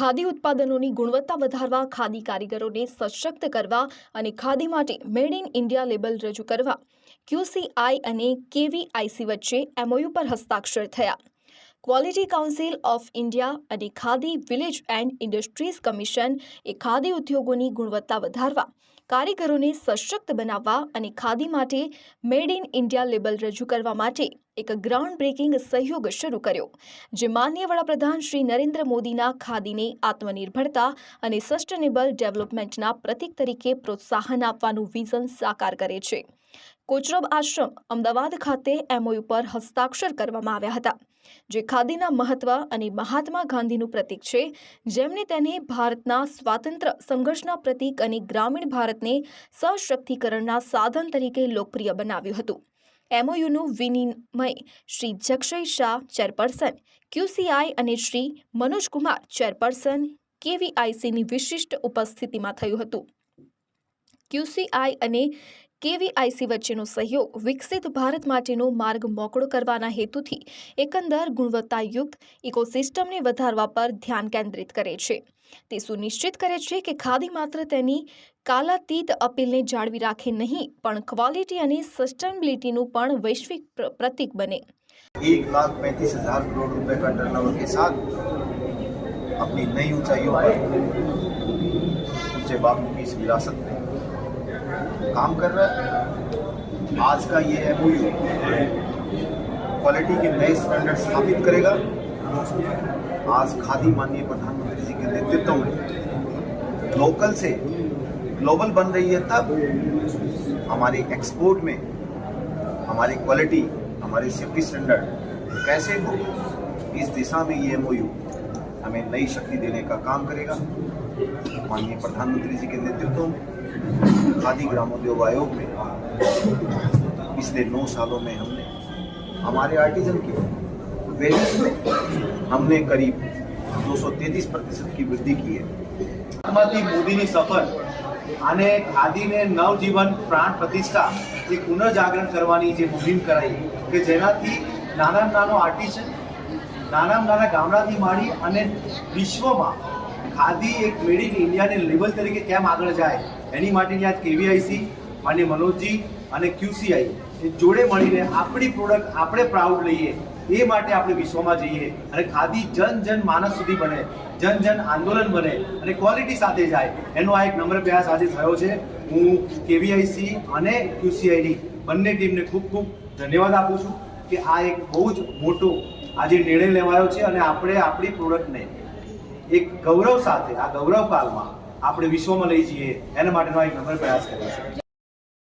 ખાદી ઉત્પાદનોની ગુણવત્તા વધારવા, ખાદી કારીગરોને સશક્ત કરવા અને ખાદી માટે મેડ ઇન ઇન્ડિયા લેબલ રજૂ કરવા. ક્યુસીઆઈ અને કેવીઆઈસી વચ્ચે એમઓયુ પર હસ્તાક્ષર થયા. ક્વોલિટી કાઉન્સિલ ઓફ ઇન્ડિયા અને khadi village and industries commission એ ખાદી ઉદ્યોગોની ગુણવત્તા વધારવા કારીગરોને સશક્ત બનાવવા અને ખાદી માટે મેડ ઇન ઇન્ડિયા લેબલ રજૂ કરવા માટે એક ગ્રાઉન્ડ બ્રેકિંગ સહયોગ શરૂ કર્યો, જે માન્ય વડાપ્રધાન શ્રી નરેન્દ્ર મોદીના ખાદીને આત્મનિર્ભરતા અને સસ્ટેનેબલ ડેવલપમેન્ટના પ્રતીક તરીકે પ્રોત્સાહન આપવાનું વિઝન સાકાર કરે છે. કોચરબ આશ્રમ, અમદાવાદ ખાતે એમઓયુ પર હસ્તાક્ષર કરવામાં આવ્યા હતા, જે ખાદીના મહત્વ અને મહાત્મા ગાંધીનું પ્રતીક છે. જેમણે તેને ભારતના સ્વાતંત્ર્ય સંઘર્ષના પ્રતીક અને ગ્રામીણ ભારતને સશક્તિકરણના સાધન તરીકે લોકપ્રિય બનાવ્યું હતું. એમઓયુનું વિનિમય Shri Jakshay Shah, chairperson Q C I અને શ્રી મનોજકુમાર ચેરપર્સન કેવીઆઈસીની વિશિષ્ટ ઉપસ્થિતિમાં થયું હતું. ક્યુસીઆઈ અને કેવીઆઈસી વચ્ચેનો સહયોગ વિકસિત ભારત માટેનો માર્ગ મોકળો કરવાના હેતુથી એકંદર ગુણવત્તાયુક્ત ઇકોસિસ્ટમને વધારવા પર ધ્યાન કેન્દ્રિત કરે છે તે સુનિશ્ચિત કરે છે કે ખાદી માત્ર તેની કાલાતીત અપીલને જાળવી રાખે નહીં પણ ક્વોલિટી અને સસ્ટેનેબિલિટીનું પણ વૈશ્વિક પ્ર- પ્રતીક બને एक लाख पैंतीस हजार करोड़ रुपए का टर्नओवर के साथ अपनी नई ऊंचाइयों पर पूज्य बापू की इस विरासत में काम कर रहा है। आज का ये एमओयू क्वालिटी के नए स्टैंडर्ड स्थापित करेगा। आज खादी माननीय प्रधानमंत्री जी के नेतृत्व में लोकल से ग्लोबल बन रही है तब हमारे एक्सपोर्ट में हमारी क्वालिटी हमारे सेफ्टी स्टैंडर्ड कैसे हो, इस दिशा में ये एमओयू हमें नई शक्ति देने का काम करेगा। माननीय प्रधानमंत्री जी के नेतृत्व में खादी ग्रामोद्योग आयोग में पिछले नौ सालों में हमने हमारे आर्टिजन की वेजेस में हमने करीब 233 प्रतिशत की वृद्धि की है માંથી મોદીની સફર અને ખાદીને નવજીવન પ્રાણ પ્રતિષ્ઠા એ પુનઃજાગરણ કરવાની જે મુહિમ કરાઈ કે જેનાથી નાનામાં નાનો આર્ટિસ્ટ નાનામાં નાના ગામડાથી માંડી અને વિશ્વમાં ખાદી એક મેડ ઇન ઇન્ડિયાને લેવલ તરીકે કેમ આગળ જાય, એની માટેની આજ કેવીઆઈસી માન્ય મનોજજી અને ક્યુસીઆઈ એ જોડે મળીને આપણી પ્રોડક્ટ આપણે પ્રાઉડ લઈએ, એ માટે આપણે વિશ્વમાં જઈએ અને ખાદી જન જન માનસ સુધી બને, જન જન આંદોલન બને અને ક્વોલિટી સાથે જાય. એનો આ એક નમ્ર પ્રયાસ આજે થયો છે. હું કેવીઆઈસી અને ક્યુસીઆઈની બંને ટીમને ખૂબ ખૂબ ધન્યવાદ આપું છું કે આ એક બહુ જ મોટો આજે નિર્ણય લેવાયો છે અને આપણે આપણી પ્રોડક્ટને એક ગૌરવ સાથે, આ ગૌરવ કાળમાં આપણે વિશ્વમાં લઈ જઈએ, એના માટેનો એક નંબર પ્રયાસ કર્યો છે